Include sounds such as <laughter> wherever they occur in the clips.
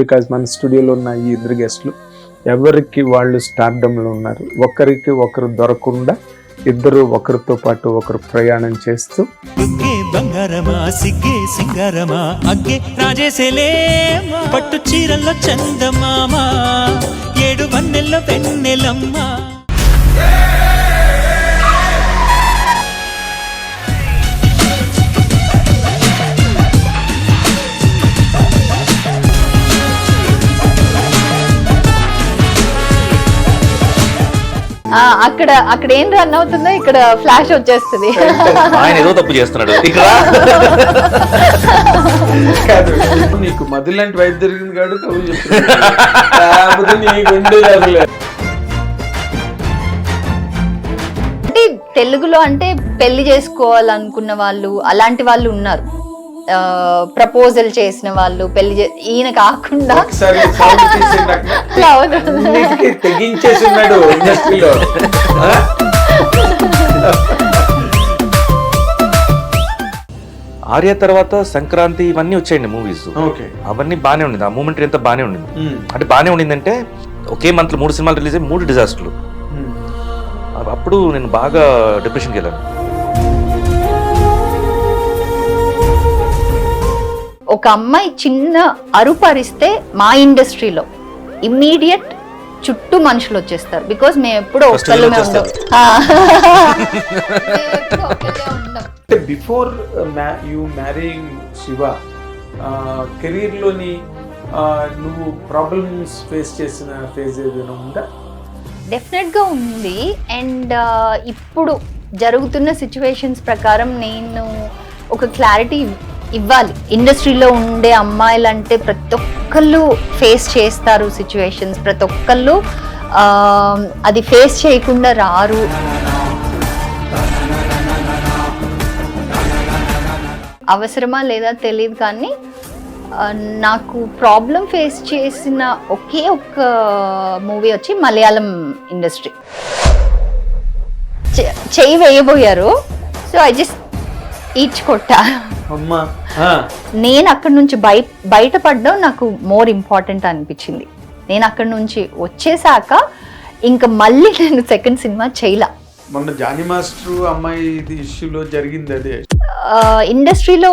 Because మన స్టూడియోలో ఉన్న ఈ ఇద్దరు గెస్ట్లు ఎవరికి వాళ్ళు స్టార్డంలో ఉన్నారు ఒకరికి ఒకరు దొరకకుండా ఇద్దరు ఒకరితో పాటు ఒకరు ప్రయాణం చేస్తూ బంగారమా సిగ్గే సింగారమా అగ్గే రాజేసేలేమా పట్టు చీరల్లో చందమామ ఏడు వన్నెల్లో పెన్నెలమ్మ అక్కడ అక్కడ ఏం రన్ అవుతుందో ఇక్కడ ఫ్లాష్ వచ్చేస్తుంది. ఆయన ఏదో తప్పు చేస్తున్నాడు. ఇక్కడ? కాదు నీకు మధు లాంటి వైపు జరిగింది కాదు కవులు చెప్తున్నాడు నీకు ఉండేది అసలే. అంటే తెలుగులో అంటే పెళ్ళి చేసుకోవాలనుకున్న వాళ్ళు అలాంటి వాళ్ళు ఉన్నారు. ప్రపోజల్ చేసిన వాళ్ళు పెళ్ళి ఈయన కాకుండా ఇండస్ట్రీలో? ఆర్య తర్వాత సంక్రాంతి ఇవన్నీ వచ్చాయండి మూవీస్ ఓకే. అవన్నీ బాగానే ఉండింది. ఆ మూమెంట్ ఎంత బాగానే ఉండింది. అంటే బాగానే ఉండిందంటే ఒకే మంత్ మూడు సినిమాలు రిలీజ్ అయ్యి మూడు డిజాస్టర్లు. అప్పుడు నేను బాగా డిప్రెషన్కి వెళ్ళాను. ఒక అమ్మాయి చిన్న అరుపు అరిస్తే మా ఇండస్ట్రీలో ఇమ్మీడియట్ చుట్టూ మనుషులు వచ్చేస్తారు. బికాజ్ మేము ఎప్పుడూ ఒక్కళ్ళమే బిఫోర్ యూ మ్యారీయింగ్ శివ కెరీర్లోని ఆ, నువ్వు ప్రాబ్లమ్స్ ఫేస్ చేసిన ఫేజ్ ఏదైనా ఉందా? డెఫినెట్గా ఉంది అండ్ ఇప్పుడు జరుగుతున్న సిచ్యువేషన్స్ ప్రకారం నేను ఒక క్లారిటీ ఇవ్వాలి. ఇండస్ట్రీలో ఉండే అమ్మాయిలు అంటే ప్రతి ఒక్కళ్ళు ఫేస్ చేస్తారు సిచ్యువేషన్స్ ప్రతి ఒక్కళ్ళు అది ఫేస్ చేయకుండా రారు. అవసరమా లేదా తెలియదు కానీ నాకు ప్రాబ్లం ఫేస్ చేసిన ఒకే ఒక్క మూవీ వచ్చి మలయాళం ఇండస్ట్రీ చె- చెయ్యి వేయబోయారు. సో ఐ జస్ట్ ఈడ్చి కొట్టా. నేను అక్కడ నుంచి బయ బయటపడడం నాకు మోర్ ఇంపార్టెంట్ అనిపించింది. నేను అక్కడ నుంచి వచ్చేసాక ఇంకా మళ్ళీ <laughs> నేను సెకండ్ సినిమా చేయలా. మొన్న జానీ మాస్టర్ అమ్మాయి ఇష్యూలో జరిగింది అదే. ఇండస్ట్రీలో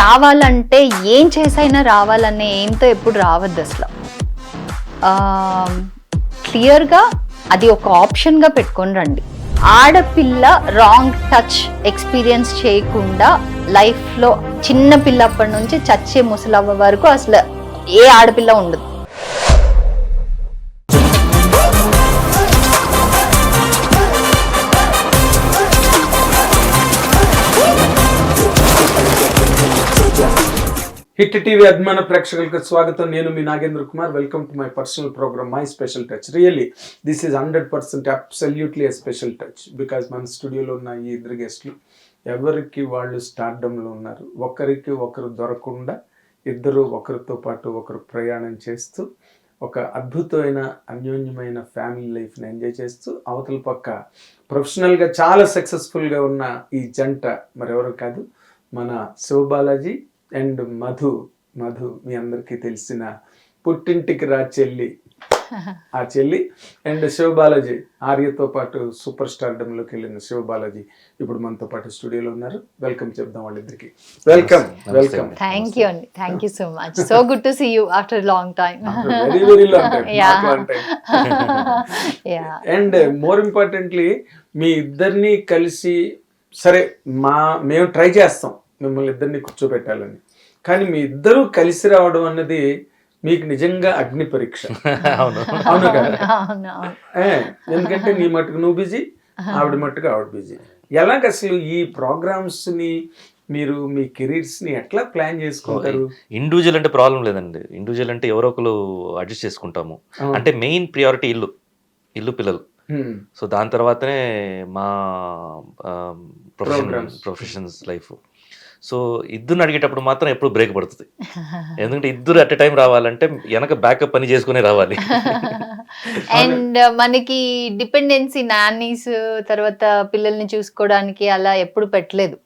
రావాలంటే ఏం చేసైనా రావాలనే ఏంతో ఎప్పుడు రావద్దు అసలు. క్లియర్గా అది ఒక ఆప్షన్గా పెట్టుకొని రండి. ఆడపిల్ల రాంగ్ టచ్ ఎక్స్పీరియన్స్ చేయకుండా లైఫ్లో చిన్న పిల్లప్పటి నుంచి చచ్చే ముసలవ్వ వరకు అసలు ఏ ఆడపిల్ల ఉండదు. హిట్ టీవీ అభిమాన ప్రేక్షకులకు స్వాగతం. నేను మీ Nagendra Kumar. Welcome to my personal programme my special touch really this is hundred percent absolutely a special touch because మన స్టూడియోలో ఉన్న ఈ ఇద్దరు గెస్ట్లు ఎవరికి వాళ్ళు స్టార్డంలో ఉన్నారు? ఒకరికి ఒకరు దొరకకుండా ఇద్దరు ఒకరితో పాటు ఒకరు ప్రయాణం చేస్తూ ఒక అద్భుతమైన అన్యోన్యమైన ఫ్యామిలీ లైఫ్ని ఎంజాయ్ చేస్తూ అవతల పక్క ప్రొఫెషనల్గా చాలా సక్సెస్ఫుల్గా ఉన్న ఈ జంట మరెవరు కాదు మన శివబాలాజీ అండ్ మధు మధు మీ అందరికీ తెలిసిన పుట్టింటికి రా చెల్లి. <laughs> ఆ చెల్లి అండ్ శివబాలాజీ ఆర్యతో పాటు సూపర్ స్టార్డంలోకి వెళ్ళిన శివబాలాజీ ఇప్పుడు మనతో పాటు స్టూడియోలో ఉన్నారు. వెల్కమ్ చెప్దాం వాళ్ళిద్దరికి. వెల్కమ్. వెల్కమ్. థ్యాంక్ యూ అండి. Thank you so much so good to see you after long time very very long time and more importantly మీ ఇద్దరిని కలిసి సరే మా మేము ట్రై చేస్తాం. మిమ్మల్ని ఇద్దరిని కూర్చోబెట్టాలని. కానీ మీ ఇద్దరూ కలిసి రావడం అన్నది మీకు నిజంగా అగ్ని పరీక్ష. అవును. అవును కదా? ఎందుకంటే నీ మట్టుకు నువ్వు బిజీ ఆవిడ మట్టుకు ఆవిడ బిజీ. ఎలాగ అసలు ఈ ప్రోగ్రామ్స్ని మీరు మీ కెరీర్స్ని ఎట్లా ప్లాన్ చేసుకుంటారు? ఇండివిజువల్ అంటే ప్రాబ్లం లేదండి. ఇండివిజువల్ అంటే ఎవరో ఒకరు అడ్జస్ట్ చేసుకుంటాము. అంటే మెయిన్ ప్రియారిటీ ఇల్లు ఇల్లు పిల్లలు. సో దాని తర్వాతనే మా ప్రొఫెషన్. Professions life. సో ఇద్దరిని అడిగేటప్పుడు మాత్రం ఎప్పుడు బ్రేక్ పడుతుంది ఎందుకంటే ఇద్దరు అట్ టైం రావాలంటే వెనక బ్యాకప్ పని చేసుకునే రావాలి <laughs> అండ్ మనకి డిపెండెన్సీ నాన్నీస్ తర్వాత పిల్లల్ని చూసుకోవడానికి అలా ఎప్పుడు పెట్టలేదు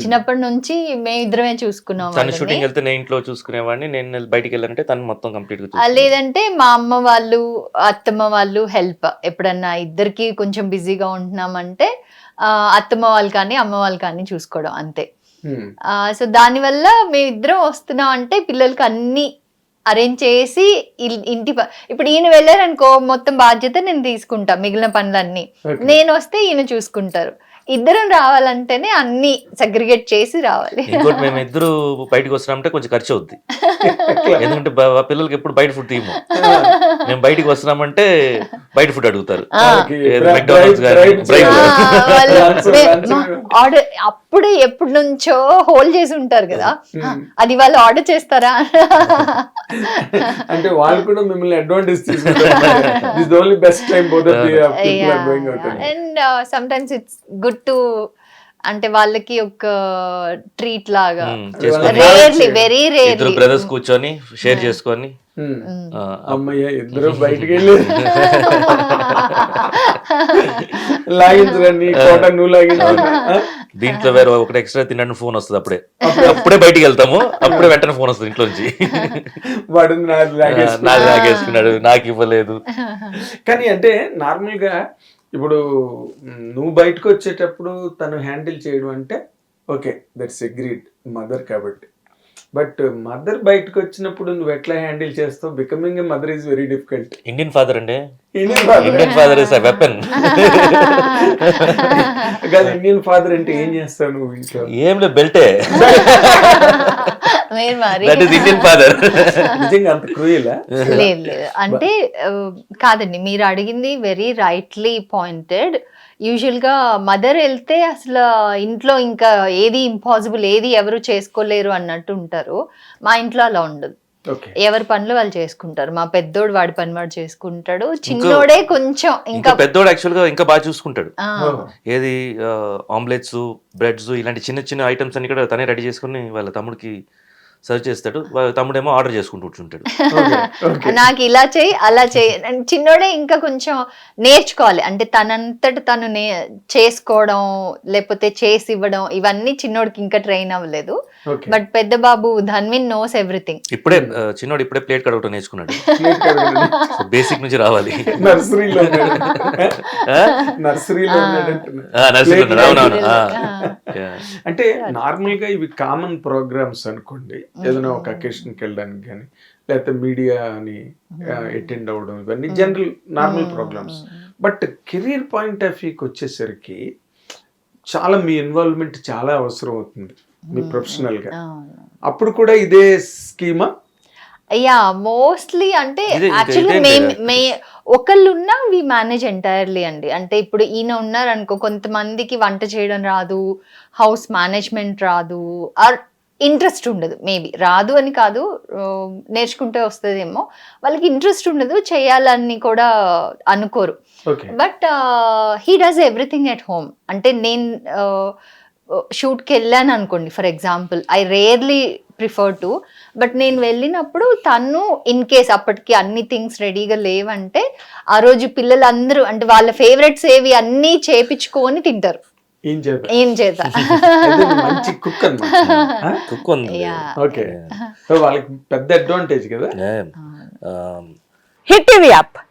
చిన్నప్పటి నుంచి మేము ఇద్దరమే చూసుకున్నాం తను. షూటింగ్ వెళ్తే నేను ఇంట్లో చూసుకునేవాడిని నేను బయటికి వెళ్ళానంటే తను మొత్తం కంప్లీట్గా. లేదంటే మా అమ్మ వాళ్ళు అత్తమ్మ వాళ్ళు హెల్ప్ ఎప్పుడన్నా ఇద్దరికి కొంచెం బిజీగా ఉంటున్నామంటే అత్తమ్మ వాళ్ళు కానీ అమ్మ వాళ్ళు కానీ చూసుకోవడం అంతే. సో దానివల్ల మేమిద్దరం వస్తున్నాం అంటే పిల్లలకి అన్ని అరేంజ్ చేసి ఇంటి ఇప్పుడు ఈయన వెళ్ళారనుకో మొత్తం బాధ్యత నేను తీసుకుంటా మిగిలిన పనులన్నీ. నేను వస్తే ఈయన చూసుకుంటారు. ఇద్దరం రావాలంటేనే అన్ని సెగ్రిగేట్ చేసి రావాలి. ఇంకోటి మేము ఇద్దరు బయటకు వస్తున్నామంటే కొంచెం ఖర్చు అవుద్ది. <laughs> <laughs> ఎందుకంటే పిల్లలకి ఎప్పుడు బయట ఫుడ్ తీయము. <laughs> మేము బయటికి వస్తున్నామంటే బయట ఫుడ్ అడుగుతారు. ఆర్డర్ అప్పుడే ఎప్పటి నుంచో హోల్డ్ చేసి ఉంటారు కదా. అది వాళ్ళు ఆర్డర్ చేస్తారా? అంటే వాళ్ళు కూడా మిమ్మల్ని అడ్వాంటేజ్ తీసుకుంటారు. Best time and some times it's good to అంటే వాళ్ళకి ఒక ట్రీట్ లాగా. రేర్లీ వెరీ రేర్లీ బ్రదర్స్ కూర్చొని షేర్ చేసుకొని. అమ్మయ్య ఇద్దరు బయటికి వెళ్ళి. లాగించరండి కోట నువ్వు లాగించు. దీంట్లో వేరే ఒకటి ఎక్స్ట్రా తినడానికి ఫోన్ వస్తుంది అప్పుడే. అప్పుడే. బయటికి వెళ్తాము అప్పుడే వెంటనే ఫోన్ వస్తుంది ఇంట్లో నుంచి వాడు. నాకు లాగేసుకున్నాడు. నాకు ఇవ్వలేదు. కానీ అంటే నార్మల్గా ఇప్పుడు నువ్వు బయటకు వచ్చేటప్పుడు తను హ్యాండిల్ చేయడం అంటే ఓకే దట్స్ అగ్రీడ్ మదర్ కాబట్టి. బట్ మదర్ బయటకు వచ్చినప్పుడు నువ్వు ఎట్లా హ్యాండిల్ చేస్తావు? Becoming mother is very difficult. Indian father అండి Indian father Indian father is weapon కాదు ఇండియన్ ఫాదర్ అంటే ఏం చేస్తావు నువ్వు ఏం లేదు బెల్టే. <laughs> దట్ ఈస్ ఇండియన్ ఫాదర్ నిజంగా అంత క్రూయలా లేదు లేదు. అంటే కాదండి. మీరు అడిగింది వెరీ రైట్లీ పాయింటెడ్ యూజువల్గా మదర్ వెళ్తే అసలు ఇంట్లో ఇంకా ఏది ఇంపాసిబుల్ ఏది ఎవరు చేసుకోలేరు అన్నట్టు ఉంటారు. మా ఇంట్లో అలా ఉండదు. ఓకే ఎవరి పనులు వాళ్ళు చేసుకుంటారు. మా పెద్దోడు వాడి పని వాడు చేసుకుంటాడు. చిన్నోడే కొంచెం ఇంకా పెద్దోడు యాక్చువల్గా ఇంకా బాగా చూసుకుంటాడు. ఏది ఆమ్లెట్స్ బ్రెడ్స్ ఇలాంటి చిన్న చిన్న ఐటమ్స్ అన్ని కూడా తనే రెడీ చేసుకుని వాళ్ళ తమ్ముడికి సర్వ్ చేస్తాడు తమ్ముడేమో ఆర్డర్ చేసుకుంటూ కూర్చుంటాడు. ఓకే నాకు ఇలా చేయి అలా చేయి. చిన్నోడే ఇంకా కొంచెం నేర్చుకోవాలి. అంటే తనంతట తను నే చేసుకోవడం లేకపోతే చేసి ఇవ్వడం ఇవన్నీ చిన్నోడికి ఇంకా ట్రైన్ అవ్వలేదు. బట్ పెద్ద బాబు ధన్విన్ నోస్ ఎవ్రీథింగ్. ఇప్పుడే చిన్నోడు ఇప్పుడే ప్లేట్ కడగటం నేర్చుకున్నాడు. బేసిక్ నుంచి రావాలి. నర్సరీలో? <laughs> నర్సరీలో. అంటే నార్మల్గా ఇవి కామన్ ప్రోగ్రామ్స్ అనుకోండి. ఏదైనా ఒక అకేషన్కి వెళ్ళడానికి కానీ లేకపోతే మీడియా అని అటెండ్ అవ్వడం ఇవన్నీ general normal programs but career point of వ్యూకి వచ్చేసరికి చాలా మీ ఇన్వాల్వ్మెంట్ చాలా అవసరం అవుతుంది. మీ ప్రొఫెషనల్గా అప్పుడు కూడా ఇదే స్కీమా? యా మోస్ట్లీ అంటే యాక్చువల్లీ మేము కదా. మే ఒకళ్ళు ఉన్నా వి మేనేజ్ ఎంటైర్లీ అండి. అంటే ఇప్పుడు ఈయన ఉన్నారు అనుకో కొంతమందికి వంట చేయడం రాదు హౌస్ మేనేజ్మెంట్ రాదు ఆర్ ఇంట్రెస్ట్ ఉండదు మేబీ. రాదు అని కాదు నేర్చుకుంటే వస్తుందేమో. వాళ్ళకి ఇంట్రెస్ట్ ఉండదు చేయాలని కూడా అనుకోరు. But he does everything at home. అంటే నేను షూట్కి వెళ్ళాను అనుకోండి for example. I rarely prefer to. But నేను వెళ్ళినప్పుడు తను ఇన్ కేస్ అప్పటికి అన్ని థింగ్స్ రెడీగా లేవంటే ఆ రోజు పిల్లలందరూ అంటే వాళ్ళ ఫేవరెట్స్ ఏవి అన్నీ చేపించుకొని తింటారు. ఏం చేద్దాం ఏం చేత? అదే మంచి కుక్ అనమాట <laughs> కుక్ ఉంది. Yeah. ఓకే. సో వాళ్ళకి పెద్ద అడ్వాంటేజ్ కదా. ఆ, హిట్ టీవీ యాప్.